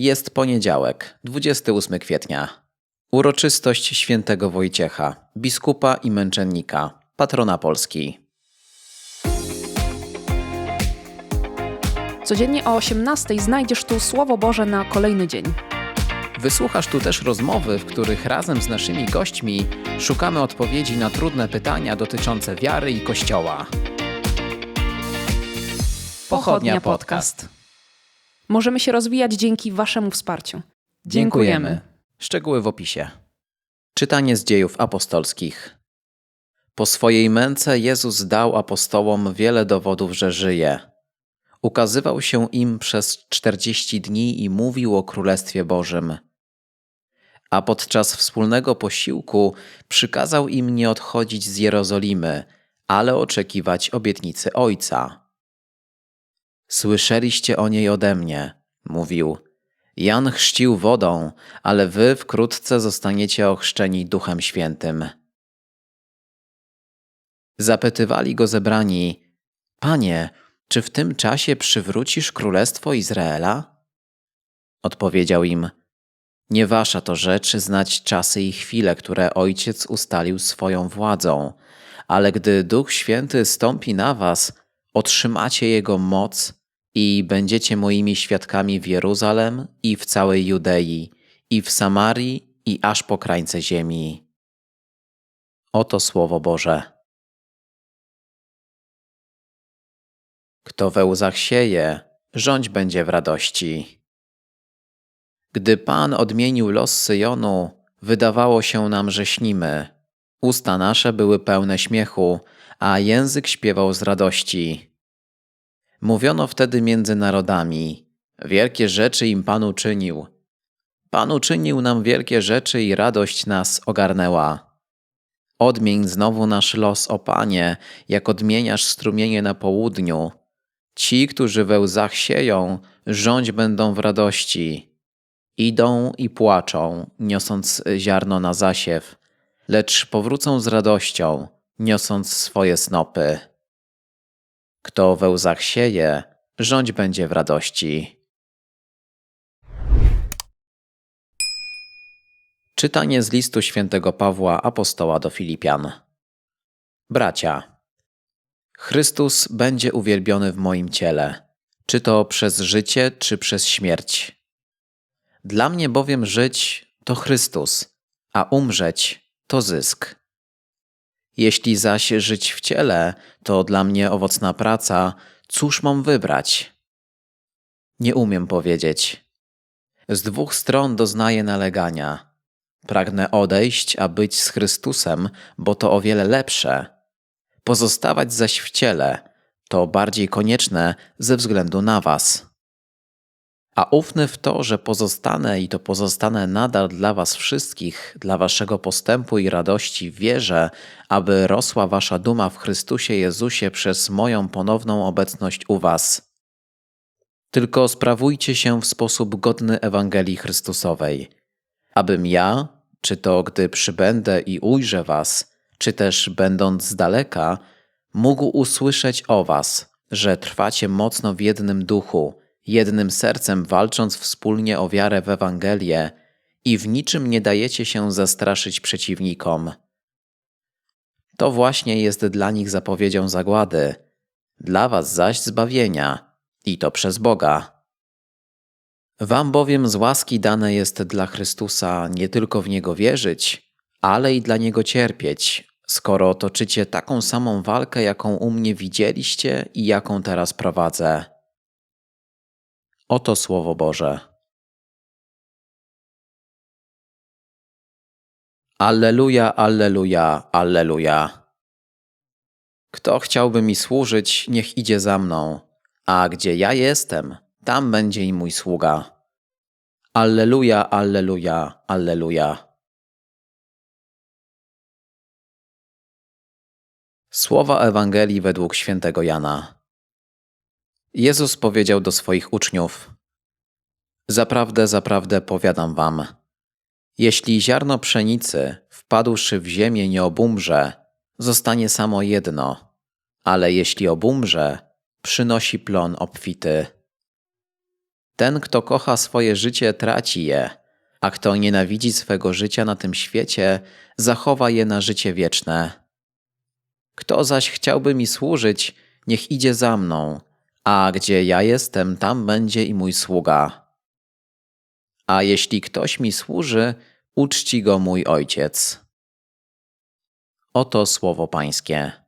Jest poniedziałek, 28 kwietnia. Uroczystość świętego Wojciecha, biskupa i męczennika, patrona Polski. Codziennie o 18 znajdziesz tu Słowo Boże na kolejny dzień. Wysłuchasz tu też rozmowy, w których razem z naszymi gośćmi szukamy odpowiedzi na trudne pytania dotyczące wiary i Kościoła. Pochodnia Podcast. Możemy się rozwijać dzięki Waszemu wsparciu. Szczegóły w opisie. Czytanie z dziejów apostolskich. Po swojej męce Jezus dał apostołom wiele dowodów, że żyje. Ukazywał się im przez czterdzieści dni i mówił o Królestwie Bożym. A podczas wspólnego posiłku przykazał im nie odchodzić z Jerozolimy, ale oczekiwać obietnicy Ojca. Słyszeliście o niej ode mnie, mówił. Jan chrzcił wodą, ale wy wkrótce zostaniecie ochrzczeni Duchem Świętym. Zapytywali go zebrani: Panie, czy w tym czasie przywrócisz królestwo Izraela? Odpowiedział im: Nie wasza to rzecz znać czasy i chwile, które ojciec ustalił swoją władzą, ale gdy Duch Święty stąpi na was, otrzymacie jego moc i będziecie moimi świadkami w Jeruzalem i w całej Judei, i w Samarii, i aż po krańce ziemi. Oto słowo Boże. Kto we łzach sieje, rządź będzie w radości. Gdy Pan odmienił los Syjonu, wydawało się nam, że śnimy. Usta nasze były pełne śmiechu, a język śpiewał z radości. Mówiono wtedy między narodami: Wielkie rzeczy im Pan uczynił. Pan uczynił nam wielkie rzeczy i radość nas ogarnęła. Odmień znowu nasz los, o Panie, jak odmieniasz strumienie na południu. Ci, którzy we łzach sieją, rządź będą w radości. Idą i płaczą, niosąc ziarno na zasiew, lecz powrócą z radością, niosąc swoje snopy. Kto we łzach sieje, rządź będzie w radości. Czytanie z listu świętego Pawła apostoła do Filipian. Bracia, Chrystus będzie uwielbiony w moim ciele, czy to przez życie, czy przez śmierć. Dla mnie bowiem żyć to Chrystus, a umrzeć to zysk. Jeśli zaś żyć w ciele, to dla mnie owocna praca, cóż mam wybrać? Nie umiem powiedzieć. Z dwóch stron doznaję nalegania. Pragnę odejść, a być z Chrystusem, bo to o wiele lepsze. Pozostawać zaś w ciele to bardziej konieczne ze względu na Was. A ufny w to, że pozostanę i to pozostanę nadal dla Was wszystkich, dla Waszego postępu i radości, wierzę, aby rosła Wasza duma w Chrystusie Jezusie przez moją ponowną obecność u Was. Tylko sprawujcie się w sposób godny Ewangelii Chrystusowej, abym ja, czy to gdy przybędę i ujrzę Was, czy też będąc z daleka, mógł usłyszeć o Was, że trwacie mocno w jednym duchu, jednym sercem walcząc wspólnie o wiarę w Ewangelię i w niczym nie dajecie się zastraszyć przeciwnikom. To właśnie jest dla nich zapowiedzią zagłady, dla was zaś zbawienia, i to przez Boga. Wam bowiem z łaski dane jest dla Chrystusa nie tylko w Niego wierzyć, ale i dla Niego cierpieć, skoro toczycie taką samą walkę, jaką u mnie widzieliście i jaką teraz prowadzę. Oto Słowo Boże. Alleluja, alleluja, alleluja. Kto chciałby mi służyć, niech idzie za mną, a gdzie ja jestem, tam będzie i mój sługa. Alleluja, alleluja, alleluja. Słowa Ewangelii według świętego Jana. Jezus powiedział do swoich uczniów: Zaprawdę, zaprawdę powiadam wam, jeśli ziarno pszenicy, wpadłszy w ziemię, nie obumrze, zostanie samo jedno, ale jeśli obumrze, przynosi plon obfity. Ten, kto kocha swoje życie, traci je, a kto nienawidzi swego życia na tym świecie, zachowa je na życie wieczne. Kto zaś chciałby mi służyć, niech idzie za mną, a gdzie ja jestem, tam będzie i mój sługa. A jeśli ktoś mi służy, uczci go mój ojciec. Oto słowo Pańskie.